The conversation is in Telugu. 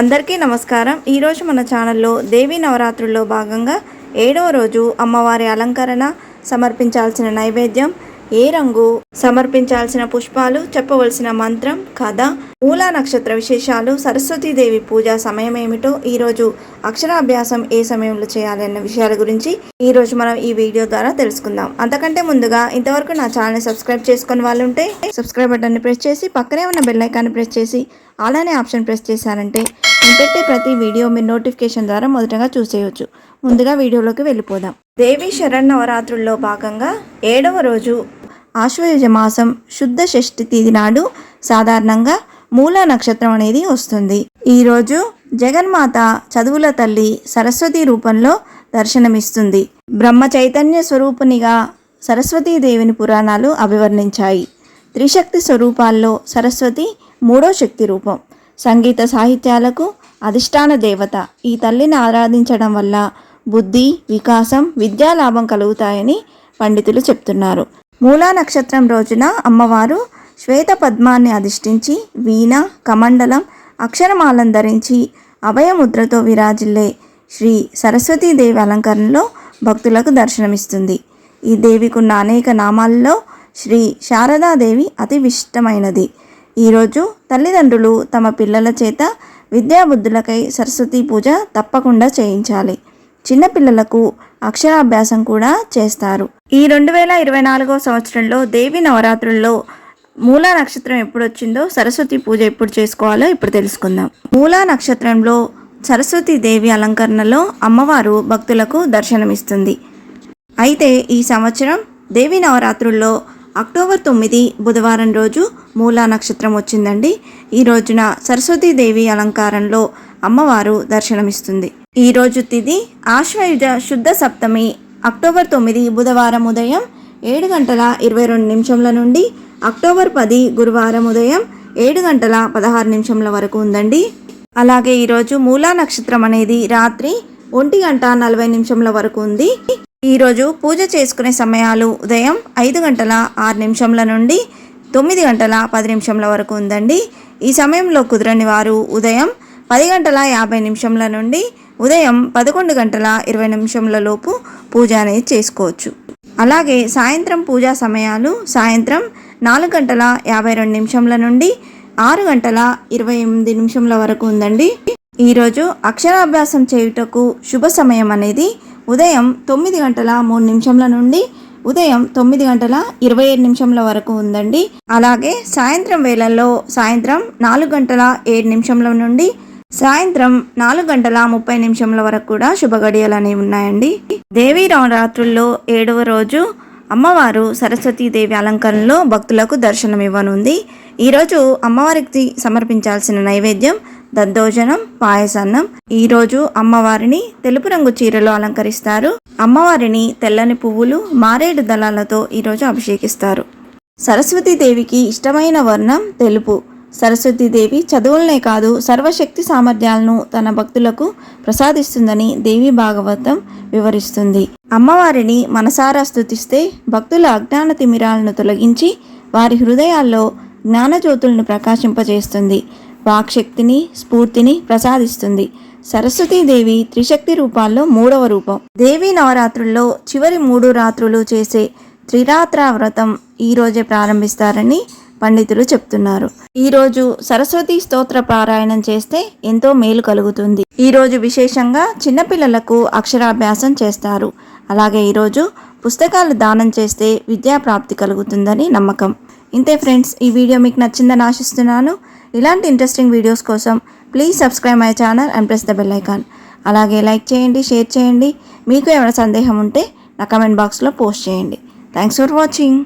అందరికీ నమస్కారం. ఈరోజు మన ఛానల్లో దేవీ నవరాత్రుల్లో భాగంగా ఏడవ రోజు అమ్మవారి అలంకరణ సమర్పించాల్సిన నైవేద్యం ఏ రంగు? సమర్పించాల్సిన పుష్పాలు చెప్పవలసిన మంత్రం కథ మూలా నక్షత్ర విశేషాలు సరస్వతీదేవి పూజ సమయం ఏమిటో ఈరోజు అక్షరాభ్యాసం ఏ సమయంలో చేయాలి అన్న విషయాల గురించి ఈరోజు మనం ఈ వీడియో ద్వారా తెలుసుకుందాం. అంతకంటే ముందుగా ఇంతవరకు నా ఛానల్ని సబ్స్క్రైబ్ చేసుకుని వాళ్ళు ఉంటే సబ్స్క్రైబ్ బటన్ని ప్రెస్ చేసి పక్కనే ఉన్న బెల్ ఐకాన్ని ప్రెస్ చేసి అలానే ఆప్షన్ ప్రెస్ చేశారంటే నేను పెట్టే ప్రతి వీడియో మీరు నోటిఫికేషన్ ద్వారా మొదటగా చూసేయొచ్చు. ముందుగా వీడియోలోకి వెళ్ళిపోదాం. దేవి శరణవరాత్రుల్లో భాగంగా ఏడవ రోజు ఆశ్వయుజ మాసం శుద్ధ షష్ఠి తిథి నాడు సాధారణంగా మూల నక్షత్రం అనేది వస్తుంది. ఈరోజు జగన్మాత చదువుల తల్లి సరస్వతి రూపంలో దర్శనమిస్తుంది. బ్రహ్మ చైతన్య స్వరూపునిగా సరస్వతీదేవిని పురాణాలు అభివర్ణించాయి. త్రిశక్తి స్వరూపాల్లో సరస్వతి మూడో శక్తి రూపం. సంగీత సాహిత్యాలకు అధిష్టాన దేవత ఈ తల్లిని ఆరాధించడం వల్ల బుద్ధి వికాసం విద్యాలాభం కలుగుతాయని పండితులు చెప్తున్నారు. మూలా నక్షత్రం రోజున అమ్మవారు శ్వేత పద్మాన్ని అధిష్ఠించి వీణ కమండలం అక్షరమాలను ధరించి అభయముద్రతో విరాజిల్లే శ్రీ సరస్వతీదేవి అలంకరణలో భక్తులకు దర్శనమిస్తుంది. ఈ దేవికున్న అనేక నామాల్లో శ్రీ శారదాదేవి అతి విశిష్టమైనది. ఈరోజు తల్లిదండ్రులు తమ పిల్లల చేత విద్యాబుద్ధులకై సరస్వతి పూజ తప్పకుండా చేయించాలి. చిన్నపిల్లలకు అక్షరాభ్యాసం కూడా చేస్తారు. ఈ రెండు వేల ఇరవై నాలుగో సంవత్సరంలో దేవి నవరాత్రుల్లో మూలా నక్షత్రం ఎప్పుడు వచ్చిందో సరస్వతి పూజ ఎప్పుడు చేసుకోవాలో ఇప్పుడు తెలుసుకుందాం. మూలా నక్షత్రంలో సరస్వతి దేవి అలంకరణలో అమ్మవారు భక్తులకు దర్శనమిస్తుంది. అయితే ఈ సంవత్సరం దేవి నవరాత్రుల్లో అక్టోబర్ తొమ్మిది బుధవారం రోజు మూలా నక్షత్రం వచ్చిందండి. ఈ రోజున సరస్వతీదేవి అలంకారంలో అమ్మవారు దర్శనమిస్తుంది. ఈ రోజు తిది ఆశ్వయుజ శుద్ధ సప్తమి అక్టోబర్ తొమ్మిది బుధవారం ఉదయం ఏడు గంటల ఇరవై రెండు నిమిషంల నుండి అక్టోబర్ పది గురువారం ఉదయం ఏడు గంటల పదహారు నిమిషంల వరకు ఉందండి. అలాగే ఈరోజు మూలా నక్షత్రం అనేది రాత్రి ఒంటి గంట నలభై నిమిషంల వరకు ఉంది. ఈరోజు పూజ చేసుకునే సమయాలు ఉదయం ఐదు గంటల ఆరు నిమిషంల నుండి తొమ్మిది గంటల పది నిమిషంల వరకు ఉందండి. ఈ సమయంలో కుదరని వారు ఉదయం పది గంటల యాభై నిమిషంల నుండి ఉదయం పదకొండు గంటల ఇరవై నిమిషంల లోపు పూజ అనేది చేసుకోవచ్చు. అలాగే సాయంత్రం పూజా సమయాలు సాయంత్రం నాలుగు గంటల యాభై రెండు నిమిషంల నుండి ఆరు గంటల ఇరవై ఎనిమిది నిమిషంల వరకు ఉందండి. ఈరోజు అక్షరాభ్యాసం చేయుటకు శుభ సమయం అనేది ఉదయం తొమ్మిది గంటల మూడు నిమిషంల నుండి ఉదయం తొమ్మిది గంటల ఇరవై ఏడు నిమిషంల వరకు ఉందండి. అలాగే సాయంత్రం వేళల్లో సాయంత్రం నాలుగు గంటల ఏడు నిమిషంల నుండి సాయంత్రం నాలుగు గంటల ముప్పై నిమిషంల వరకు కూడా శుభగడియలు అనేవి ఉన్నాయండి. దేవీ నవరాత్రుల్లో ఏడవ రోజు అమ్మవారు సరస్వతీదేవి అలంకరణలో భక్తులకు దర్శనం ఇవ్వనుంది ఈరోజు అమ్మవారికి సమర్పించాల్సిన నైవేద్యం దద్దోజనం పాయసాన్నం. ఈరోజు అమ్మవారిని తెలుపు రంగు చీరలో అలంకరిస్తారు. అమ్మవారిని తెల్లని పువ్వులు మారేడు దళాలతో ఈరోజు అభిషేకిస్తారు. సరస్వతీదేవికి ఇష్టమైన వర్ణం తెలుపు. సరస్వతీదేవి చదువులనే కాదు సర్వశక్తి సామర్థ్యాలను తన భక్తులకు ప్రసాదిస్తుందని దేవి భాగవతం వివరిస్తుంది. అమ్మవారిని మనసారా స్థుతిస్తే భక్తుల అజ్ఞాన తిమిరాలను తొలగించి వారి హృదయాల్లో జ్ఞానజ్యోతులను ప్రకాశింపజేస్తుంది. వాక్శక్తిని స్ఫూర్తిని ప్రసాదిస్తుంది. సరస్వతీదేవి త్రిశక్తి రూపాల్లో మూడవ రూపం. దేవి నవరాత్రుల్లో చివరి మూడు రాత్రులు చేసే త్రిరాత్ర వ్రతం ఈరోజే ప్రారంభిస్తారని పండితులు చెప్తున్నారు. ఈరోజు సరస్వతి స్తోత్ర పారాయణం చేస్తే ఎంతో మేలు కలుగుతుంది. ఈరోజు విశేషంగా చిన్నపిల్లలకు అక్షరాభ్యాసం చేస్తారు. అలాగే ఈరోజు పుస్తకాలు దానం చేస్తే విద్యా ప్రాప్తి కలుగుతుందని నమ్మకం. ఇంతే ఫ్రెండ్స్ ఈ వీడియో మీకు నచ్చిందని ఆశిస్తున్నాను. ఇలాంటి ఇంట్రెస్టింగ్ వీడియోస్ కోసం please subscribe my channel and press the bell icon అలాగే లైక్ చేయండి షేర్ చేయండి. మీకు ఏమైనా సందేహం ఉంటే నా కమెంట్ బాక్స్లో పోస్ట్ చేయండి. Thanks for watching